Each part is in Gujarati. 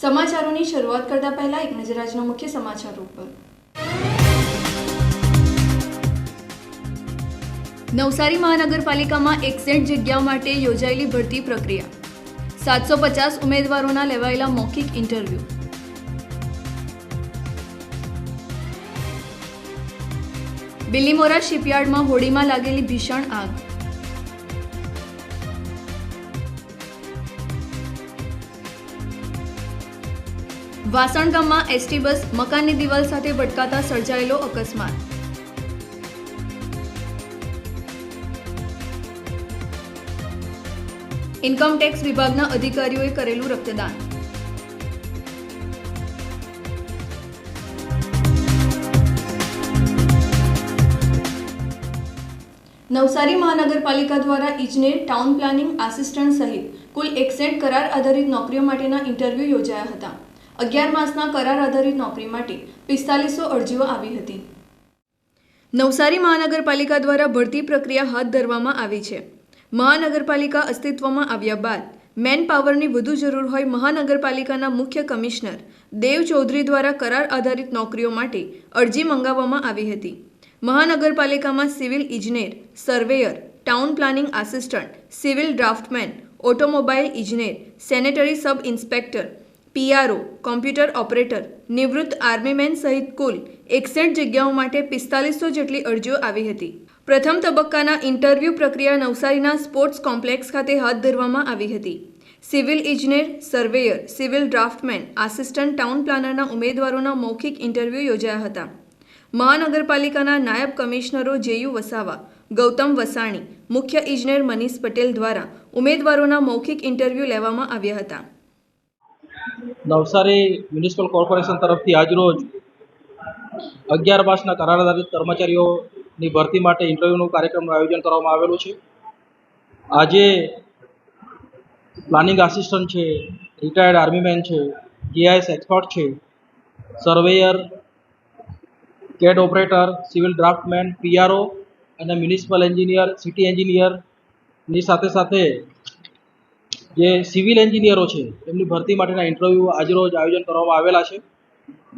સમાચારોની શરૂઆત કરતા પહેલા એક નજર આજના મુખ્ય સમાચારો ઉપર. નવસારી મહાનગરપાલિકામાં એકસઠ જગ્યાઓ માટે યોજાયેલી ભરતી પ્રક્રિયા. સાતસો પચાસ ઉમેદવારોના લેવાયેલા મૌખિક ઇન્ટરવ્યૂ. બિલીમોરા શિપયાર્ડમાં હોડીમાં લાગેલી ભીષણ આગ. વાસણ ગામમાં એસટી બસ મકાનની દિવાલ સાથે ભટકાતા સર્જાયેલો અકસ્માત. ઇન્કમટેક્સ વિભાગના અધિકારીઓએ કરેલું રક્તદાન. નવસારી મહાનગરપાલિકા દ્વારા ઇજનેર ટાઉન પ્લાનિંગ આસિસ્ટન્ટ સહિત કુલ એકસઠ કરાર આધારિત નોકરીઓ માટેના ઇન્ટરવ્યૂ યોજાયા હતા. અગિયાર માસના કરાર આધારિત નોકરી માટે પિસ્તાલીસો અરજીઓ આવી હતી. નવસારી મહાનગરપાલિકા દ્વારા ભરતી પ્રક્રિયા હાથ ધરવામાં આવી છે. મહાનગરપાલિકા અસ્તિત્વમાં આવ્યા બાદ મેન પાવરની વધુ જરૂર હોય મહાનગરપાલિકાના મુખ્ય કમિશનર દેવ ચૌધરી દ્વારા કરાર આધારિત નોકરીઓ માટે અરજી મંગાવવામાં આવી હતી. મહાનગરપાલિકામાં સિવિલ ઇજનેર, surveyor, town planning assistant, civil draftsman, automobile ઇજનેર, sanitary sub inspector PRO, computer operator, નિવૃત્ત આર્મીમેન સહિત કુલ એકસઠ જગ્યાઓ માટે પિસ્તાલીસો જેટલી અરજીઓ આવી હતી. પ્રથમ તબક્કાના ઇન્ટરવ્યૂ પ્રક્રિયા નવસારીના સ્પોર્ટ્સ કોમ્પ્લેક્સ ખાતે હાથ ધરવામાં આવી હતી. સિવિલ ઇજનેર, surveyor, civil draftsman, assistant town પ્લાનરના ઉમેદવારોના મૌખિક ઇન્ટરવ્યૂ યોજાયા હતા. મહાનગરપાલિકાના નાયબ કમિશનરો જેયુ વસાવા, ગૌતમ વસાણી, મુખ્ય ઇજનેર મનીષ પટેલ દ્વારા ઉમેદવારોના મૌખિક ઇન્ટરવ્યૂ લેવામાં આવ્યા હતા. નવસારી મ્યુનિસિપલ કોર્પોરેશન તરફથી આજરોજ અગિયાર માસના કરાર આધારિત કર્મચારીઓની ભરતી માટે ઇન્ટરવ્યૂનું કાર્યક્રમનું આયોજન કરવામાં આવેલું છે. આજે પ્લાનિંગ આસિસ્ટન્ટ છે, રિટાયર્ડ આર્મીમેન છે, જીઆઈએસ એક્સપર્ટ છે, surveyor, CAD operator, civil draftsman, PRO અને મ્યુનિસિપલ એન્જિનિયર, સિટી એન્જિનિયરની સાથે સાથે જે સિવિલ એન્જિનિયરો છે, એમની ભરતી માટેના ઇન્ટરવ્યૂ આજરોજ આયોજન કરવામાં આવેલા છે.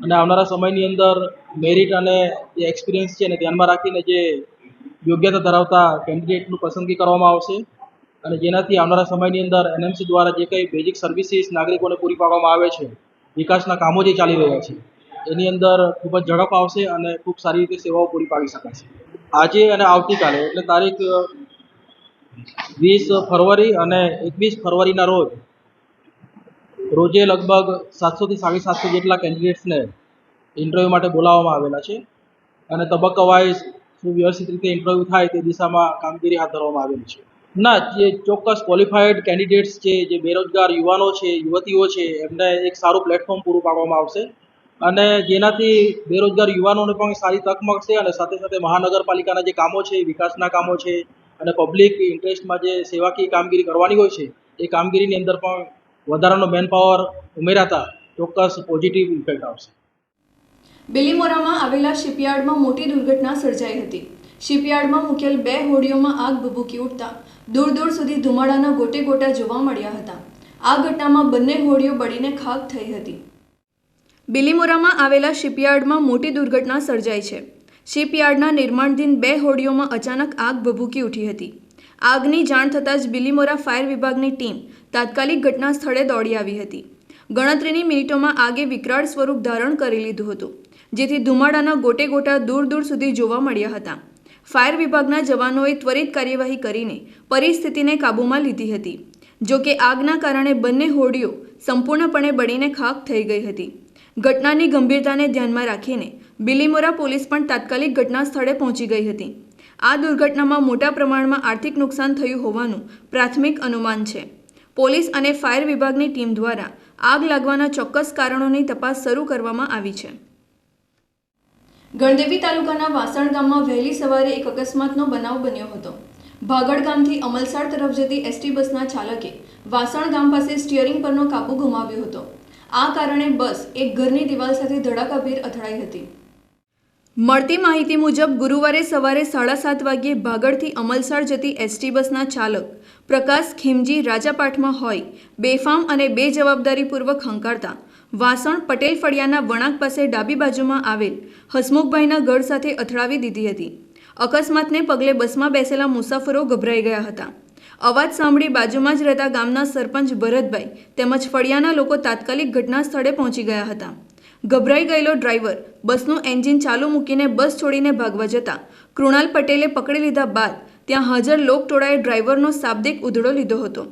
અને આવનારા સમયની અંદર મેરિટ અને જે એક્સપિરિયન્સ છે એને ધ્યાનમાં રાખીને જે યોગ્યતા ધરાવતા કેન્ડિડેટનું પસંદગી કરવામાં આવશે. અને જેનાથી આવનારા સમયની અંદર એનએમસી દ્વારા જે કંઈ બેઝિક સર્વિસીસ નાગરિકોને પૂરી પાડવામાં આવે છે, વિકાસના કામો જે ચાલી રહ્યા છે, એની અંદર ખૂબ જ ઝડપ આવશે અને ખૂબ સારી રીતે સેવાઓ પૂરી પાડી શકાશે. આજે અને આવતીકાલે, એટલે તારીખ વીસ ફરવરી અને એકવીસ ફરવરીના રોજ, રોજે લગભગ સાતસોથી સાડી સાતસો જેટલા કેન્ડિડેટ્સને ઇન્ટરવ્યૂ માટે બોલાવવામાં આવેલા છે. અને તબક્કા વાઇઝ સુવ્યવસ્થિત રીતે ઇન્ટરવ્યૂ થાય તે દિશામાં કામગીરી હાથ ધરવામાં આવેલી છે. ના, જે ચોક્કસ ક્વોલિફાઈડ કેન્ડિડેટ્સ છે, જે બેરોજગાર યુવાનો છે, યુવતીઓ છે, એમને એક સારું પ્લેટફોર્મ પૂરું પાડવામાં આવશે. અને જેનાથી બેરોજગાર યુવાનોને પણ સારી તક મળશે અને સાથે સાથે મહાનગરપાલિકાના જે કામો છે, વિકાસના કામો છે અને પબ્લિક ઇન્ટરેસ્ટમાં જે સેવાકીય કામગીરી કરવાની હોય છે, એ કામગીરીની અંદર પણ વધારાનો મેન પાવર ઉમેરાતા ચોક્કસ પોઝિટિવ ઇફેક્ટ આવશે. બિલીમોરામાં આવેલા શિપયાર્ડમાં મોટી દુર્ઘટના સર્જાઈ હતી. શિપયાર્ડમાં મૂકેલ બે હોડીઓમાં આગ ભભૂકી ઉઠતા દૂર દૂર સુધી ધુમાડાના ગોટે ગોટા જોવા મળ્યા હતા. આ ઘટનામાં બંને હોડીઓ બળીને ખાક થઈ હતી. બિલીમોરામાં આવેલા શિપયાર્ડમાં મોટી દુર્ઘટના સર્જાઈ છે. શિપયાર્ડના નિર્માણધીન બે હોડીઓમાં અચાનક આગ ભભૂકી ઉઠી હતી. આગની જાણ થતાં જ બિલીમોરા ફાયર વિભાગની ટીમ તાત્કાલિક ઘટના સ્થળે દોડી આવી હતી. ગણતરીની મિનિટોમાં આગે વિકરાળ સ્વરૂપ ધારણ કરી લીધું હતું, જેથી ધુમાડાના ગોટે ગોટા દૂર દૂર સુધી જોવા મળ્યા હતા. ફાયર વિભાગના જવાનોએ ત્વરિત કાર્યવાહી કરીને પરિસ્થિતિને કાબૂમાં લીધી હતી, જો કે આગના કારણે બંને હોડીઓ સંપૂર્ણપણે બળીને ખાક થઈ ગઈ હતી. ઘટનાની ગંભીરતાને ધ્યાનમાં રાખીને બિલીમોરા પોલીસ પણ તાત્કાલિક ઘટના સ્થળે પહોંચી ગઈ હતી. આ દુર્ઘટનામાં મોટા પ્રમાણમાં આર્થિક નુકસાન થયું હોવાનું પ્રાથમિક અનુમાન છે. પોલીસ અને ફાયર વિભાગની ટીમ દ્વારા આગ લાગવાના ચોક્કસ કારણોની તપાસ શરૂ કરવામાં આવી છે. ગણદેવી તાલુકાના વાસણ ગામમાં વહેલી સવારે એક અકસ્માતનો બનાવ બન્યો હતો. ભાગડ ગામથી અમલસાડ તરફ જતી એસટી બસના ચાલકે વાસણ ગામ પાસે સ્ટિયરિંગ પરનો કાબુ ગુમાવ્યો હતો. આ કારણે બસ એક ઘરની દિવાલ સાથે ધડાકાભેર અથડાઈ હતી. મળતી માહિતી મુજબ ગુરુવારે સવારે સાડા સાત વાગ્યે ભાગળથી અમલસાડ જતી એસટી બસના ચાલક પ્રકાશ ખીમજી રાજાપાઠમાં હોય, બેફામ અને બેજવાબદારીપૂર્વક હંકારતા, વાસણ પટેલ ફળિયાના વણાક પાસે ડાબી બાજુમાં આવેલ હસમુખભાઈના ઘર સાથે અથડાવી દીધી હતી. અકસ્માતને પગલે બસમાં બેસેલા મુસાફરો ગભરાઈ ગયા હતા. અવાજ સાંભળી બાજુમાં જ રહેતા ગામના સરપંચ ભરતભાઈ તેમજ ફળિયાના લોકો તાત્કાલિક ઘટના સ્થળે પહોંચી ગયા હતા. ગભરાઈ ગયેલો ડ્રાઈવર બસનું એન્જિન ચાલુ મૂકીને બસ છોડીને ભાગવા જતા. કૃણાલ પટેલે પકડી લીધા બાદ ત્યાં હાજર લોકટોળાએ ડ્રાઈવરનો શાબ્દિક ઉધડો લીધો હતો.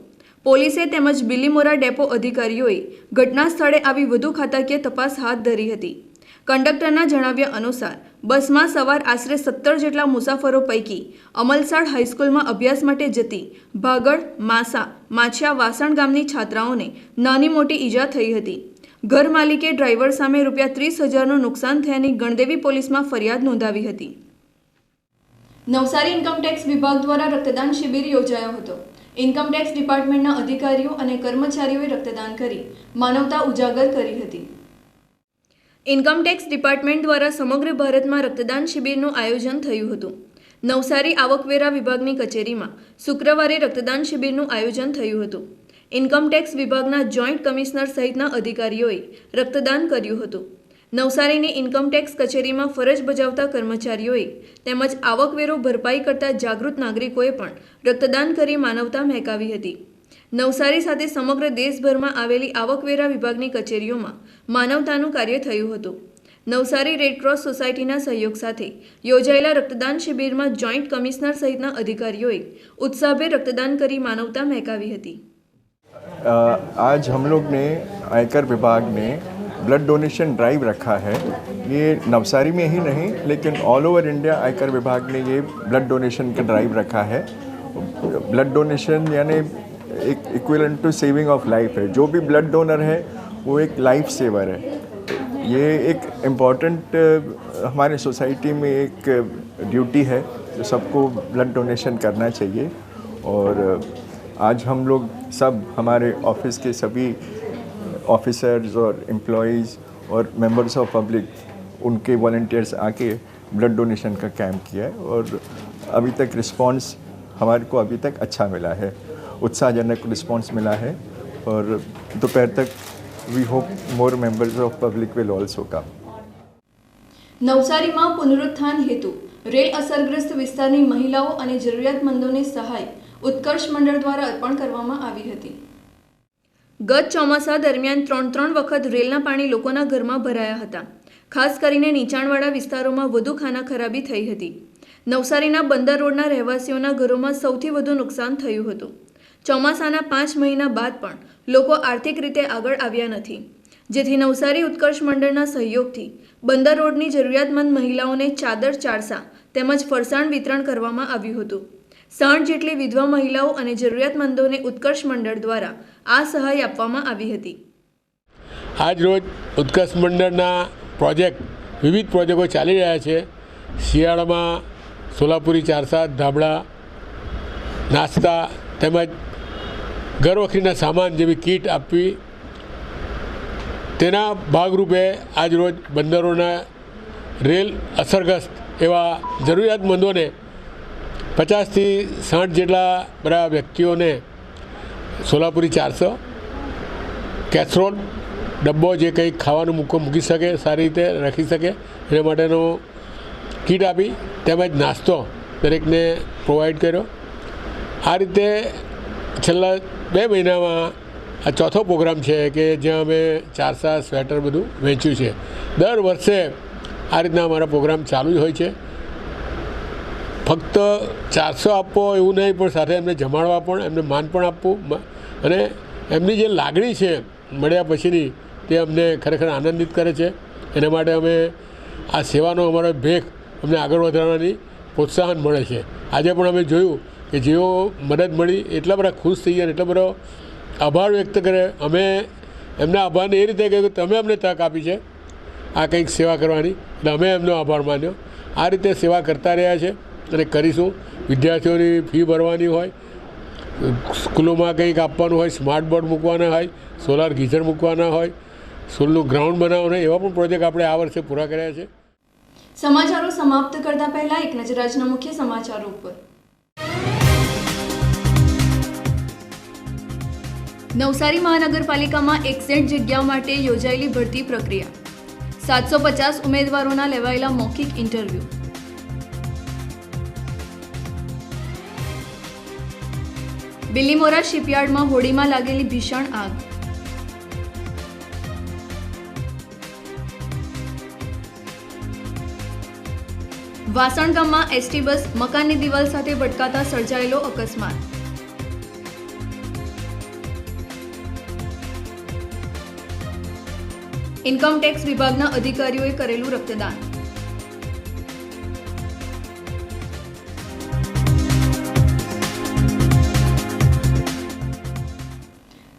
પોલીસે તેમજ બિલીમોરા ડેપો અધિકારીઓએ ઘટના સ્થળે આવી વધુ ખાતાકીય તપાસ હાથ ધરી હતી. કંડક્ટરના જણાવ્યા અનુસાર, બસમાં સવાર આશરે સત્તર જેટલા મુસાફરો પૈકી અમલસાડ હાઈસ્કૂલમાં અભ્યાસ માટે જતી ભાગળ, માસા, માછિયા વાસણ ગામની છાત્રાઓને નાની મોટી ઈજા થઈ હતી. ઘર માલિકે ડ્રાઈવર સામે રૂપિયા ત્રીસ હજારનું નુકસાન થયાની ગણદેવી પોલીસમાં ફરિયાદ નોંધાવી હતી. નવસારી ઇન્કમટેક્સ વિભાગ દ્વારા રક્તદાન શિબિર યોજાયો હતો. ઇન્કમટેક્સ ડિપાર્ટમેન્ટના અધિકારીઓ અને કર્મચારીઓએ રક્તદાન કરી, માનવતા ઉજાગર કરી હતી. ઇન્કમટેક્સ ડિપાર્ટમેન્ટ દ્વારા સમગ્ર ભારતમાં રક્તદાન શિબિરનું આયોજન થયું હતું. નવસારી આવકવેરા વિભાગની કચેરીમાં શુક્રવારે રક્તદાન શિબિરનું આયોજન થયું હતું. ઇન્કમટેક્સ વિભાગના જોઈન્ટ કમિશનર સહિતના અધિકારીઓએ રક્તદાન કર્યું હતું. નવસારીની ઇન્કમટેક્સ કચેરીમાં ફરજ બજાવતા કર્મચારીઓએ તેમજ આવકવેરો ભરપાઈ કરતા જાગૃત નાગરિકોએ પણ રક્તદાન કરી માનવતા મહેકાવી હતી. નવસારી સાથે સમગ્ર દેશભરમાં આવેલી આવકવેરા વિભાગની કચેરીઓમાં માનવતાનું કાર્ય થયું હતું. નવસારી રેડક્રોસ સોસાયટીના સહયોગ સાથે યોજાયેલા રક્તદાન શિબિરમાં જોઈન્ટ કમિશનર સહિતના અધિકારીઓએ ઉત્સાહભેર રક્તદાન કરી માનવતા મહેકાવી હતી. आज हम लोग ने आयकर विभाग ने ब्लड डोनेशन ड्राइव रखा है। ये नवसारी में ही नहीं, लेकिन ऑल ओवर इंडिया आयकर विभाग ने ये ब्लड डोनेशन का ड्राइव रखा है। ब्लड डोनेशन यानी एक equivalent to saving of life है। जो भी ब्लड डोनर है, वो एक लाइफ सेवर है। ये एक इंपॉर्टेंट हमारे सोसाइटी में एक ड्यूटी है, जो सबको ब्लड डोनेशन करना चाहिए। और आज हम लोग सब हमारे ऑफिस के सभी ऑफिसर्स और एम्प्लॉयज़ और मेंबर्स ऑफ पब्लिक उनके वॉल्टियर्स आके ब्लड डोनेशन का कैंप किया है और अभी तक रिस्पांस हमारे को अभी तक अच्छा मिला है उत्साहजनक रिस्पांस मिला है और दोपहर तक we hope more members of public will also come નવસારીમાં પુનરુત્થાન હેતુ રેલ અસરગ્રસ્ત વિસ્તારની મહિલાઓ અને જરૂરિયાતમંદોને સહાય ઉત્કર્ષ મંડળ દ્વારા અર્પણ કરવામાં આવી હતી. ગત ચોમાસા દરમિયાન ત્રણ ત્રણ વખત રેલના પાણી લોકોના ઘરમાં ભરાયા હતા. ખાસ કરીને નીચાણવાળા વિસ્તારોમાં વધુ ખાના ખરાબી થઈ હતી. નવસારીના બંદર રોડના રહેવાસીઓના ઘરોમાં સૌથી વધુ નુકસાન થયું હતું. ચોમાસાના પાંચ મહિના બાદ પણ લોકો આર્થિક રીતે આગળ આવ્યા નથી. જેથી નવસારી ઉત્કર્ષ મંડળના સહયોગથી બંદર રોડની જરૂરિયાતમંદ મહિલાઓને ચાદર, ચારસા તેમજ ફરસાણ વિતરણ કરવામાં આવ્યું હતું. સાઠ જેટલી વિધવા મહિલાઓ અને જરૂરિયાતમંદોને ઉત્કર્ષ મંડળ દ્વારા આ સહાય આપવામાં આવી હતી. આજ રોજ ઉત્કર્ષ મંડળના પ્રોજેક્ટ, વિવિધ પ્રોજેક્ટો ચાલી રહ્યા છે. શિયાળામાં સોલાપુરી, ચારસાદ, ધાબળા, નાસ્તા તેમજ ઘરવખરીના સામાન જેવી કીટ આપવી. તેના ભાગરૂપે આજ રોજ બંદરોના રેલ અસરગ્રસ્ત એવા જરૂરિયાતમંદોને પચાસથી સાઠ જેટલા બધા વ્યક્તિઓને સોલાપુરી ચારસો, કેસરોલ, ડબ્બો જે કંઈક ખાવાનું મૂકો, મૂકી શકે, સારી રીતે રાખી શકે, એના માટેનો કીટ આપી, તેમજ નાસ્તો દરેકને પ્રોવાઈડ કર્યો. આ રીતે છેલ્લા બે મહિનામાં આ ચોથો પ્રોગ્રામ છે કે જ્યાં અમે ચારસા સ્વેટર બધું વેચ્યું છે. દર વર્ષે આ રીતના અમારા પ્રોગ્રામ ચાલુ જ હોય છે. ફક્ત ચારસો આપવો એવું નહીં, પણ સાથે એમને જમાડવા પણ, એમને માન પણ આપવું. અને એમની જે લાગણી છે મળ્યા પછીની, તે અમને ખરેખર આનંદિત કરે છે. એના માટે અમે આ સેવાનો અમારો ભેખ અમને આગળ વધારવાની પ્રોત્સાહન મળે છે. આજે પણ અમે જોયું કે જેઓ મદદ મળી, એટલા બધા ખુશ થઈ ગયા એટલો બધો આભાર વ્યક્ત કરે. અમે એમના આભારને એ રીતે કહ્યું કે તમે અમને તક આપી છે આ કંઈક સેવા કરવાની. એટલે અમે એમનો આભાર માન્યો. આ રીતે સેવા કરતા રહ્યા છે. અને કરીશું. વિદ્યાર્થીઓની ફી ભરવાની હોય, સ્કૂલોમાં કંઈક આપવાનું હોય, સ્માર્ટ બોર્ડ મૂકવાના હોય, સોલાર ગીઝર મૂકવાના હોય, સ્કૂલનું ગ્રાઉન્ડ બનાવવાનું હોય, એવા પણ પ્રોજેક્ટ આપણે આ વર્ષે પૂરા કર્યા છે. સમાચારો સમાપ્ત કરતા પહેલા એક નજર આજના મુખ્ય સમાચારો ઉપર. નવસારી મહાનગરપાલિકામાં એકસઠ જગ્યાઓ માટે યોજાયેલી ભરતી પ્રક્રિયા. સાતસો પચાસ ઉમેદવારોના લેવાયેલા મૌખિક ઇન્ટરવ્યૂ. બિલીમોરા શિપયાર્ડમાં હોડીમાં લાગેલી ભીષણ આગ. વાસણ ગામમાં એસટી બસ મકાનની દિવાલ સાથે ભટકાતા સર્જાયેલો અકસ્માત. ઇન્કમટેક્સ વિભાગના અધિકારીઓએ કરેલું રક્તદાન.